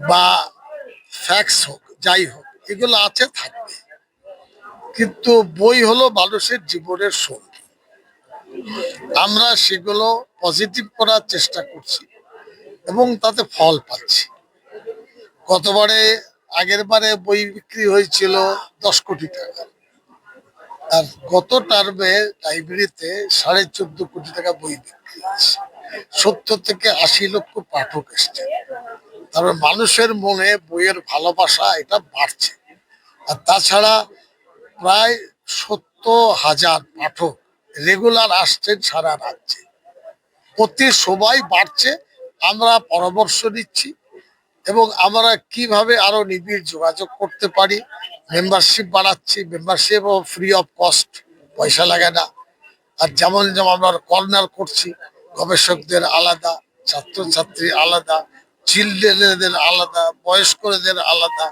বা ফ্যাক্স হোক, যাই হোক, এগুলো আছে, থাকবে। কিন্তু বই হলো মানুষের জীবনের সঙ্গী। আমরা সেগুলো পজিটিভ করার চেষ্টা করছি এবং তাতে ফল পাচ্ছি। গতবারে, আগের বারে বই বিক্রি হয়েছিল দশ কোটি টাকা। আর গত টার্মে লাইব্রেরিতে সাড়ে চোদ্দ কোটি টাকা বই বিক্রি হয়েছে। সত্তর থেকে আশি লক্ষ পাঠক এসছে। তারপর মানুষের মনে বইয়ের ভালোবাসা, এটা বাড়ছে। আর তাছাড়া প্রায় সত্তর হাজার পাঠক রেগুলার আসছেন সারা রাজ্যে। প্রতি সময় বাড়ছে। আমরা পরামর্শ নিচ্ছি এবং আমরা কীভাবে আরও নিবিড় যোগাযোগ করতে পারি মেম্বারশিপ বাড়াচ্ছি মেম্বারশিপ ফ্রি অফ কস্ট পয়সা লাগে না। আর যেমন যেমন আমরা কর্নার করছি, গবেষকদের আলাদা, ছাত্রছাত্রী আলাদা চিলড্রেনদের আলাদা বয়স্কদের আলাদা।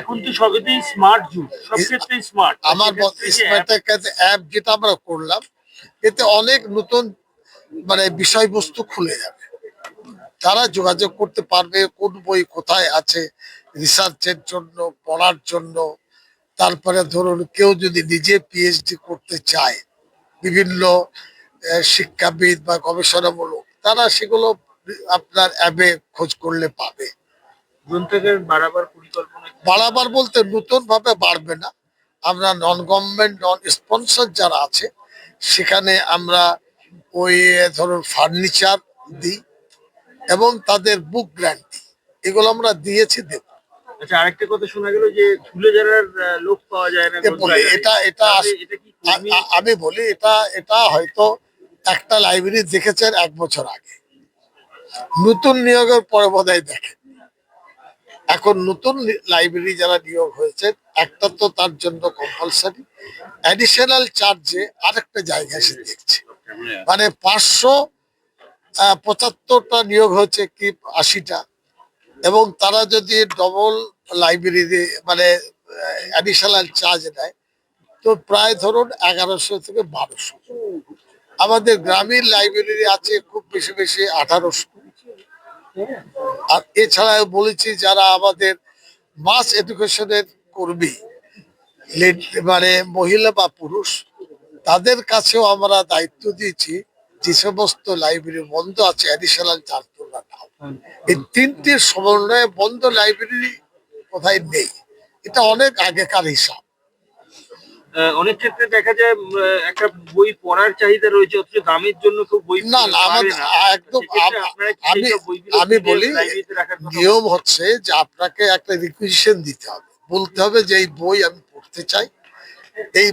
এখন তো সবেতেই স্মার্ট যুগ সব স্মার্ট আমার স্মার্টের কাছে অ্যাপ যেটা আমরা করলাম এতে অনেক নতুন মানে বিষয়বস্তু খুলে যাবে। তারা যোগাযোগ করতে পারবে কোন বই কোথায় আছে রিসার্চের জন্য পড়ার জন্য। তারপরে ধরুন কেউ যদি নিজে পিএইচডি করতে চায় বিভিন্ন শিক্ষাবিদ বা গবেষণামূলক তারা সেগুলো আপনার অ্যাপে খোঁজ করলে পাবে। গ্রন্থাগার বাড়াবার পরিকল্পনা বাড়াবার বলতে নতুন ভাবে বাড়বে না। আমরা নন গভর্নমেন্ট নন স্পন্সর যারা আছে সেখানে আমরা ওই ধরুন ফার্নিচার দিই এবং তাদের বুক গ্র্যান্ট দিই। এগুলো আমরা দিয়েছি দেব। আচ্ছা আরেকটা কথা শোনা গেল যে যারার লোক পাওয়া যায় না এটা এটা আমি বলি এটা এটা হয়তো একটা লাইব্রেরি দেখেছেন এক বছর আগে। নতুন নিয়োগের পরে বোধহয় দেখেন এখন নতুন লাইব্রেরি যারা নিয়োগ হয়েছে, একটা তো তার জন্য কম্পালসারি অ্যাডিশনাল চার্জে আরেকটা জায়গায় সে দেখছে। মানে পাঁচশো পঁচাত্তরটা নিয়োগ হয়েছে কি আশিটা। এবং তারা যদি ডবল লাইব্রেরি মানে অ্যাডিশনাল চার্জ নেয়, তো প্রায় ধরুন এগারোশো থেকে বারোশো। আমাদের গ্রামীণ লাইব্রেরি আছে খুব বেশি বেশি আঠারোশো। আর এছাড়াও বলেছি যারা আমাদের মাস এডুকেশনের কর্মী মানে মহিলা বা পুরুষ, তাদের কাছেও আমরা দায়িত্ব দিয়েছি যে সমস্ত লাইব্রেরি বন্ধ আছে অ্যাডিশনাল চার্জ এই তিনটির সমন্বয়ে বন্ধ লাইব্রেরি কোথায় নেই? এটা অনেক আগেকার হিসাব। অনেক ক্ষেত্রে দেখা যায় একটা বই পড়ার চাহিদা রয়েছে অথচ দামের জন্য কেউ বই না না। একদম আম- আমি বলি নিয়ম হচ্ছে যে আপনাকে একটা রিকুইজিশন দিতে হবে। বলতে হবে যে এই বই আমি পড়তে চাই। এই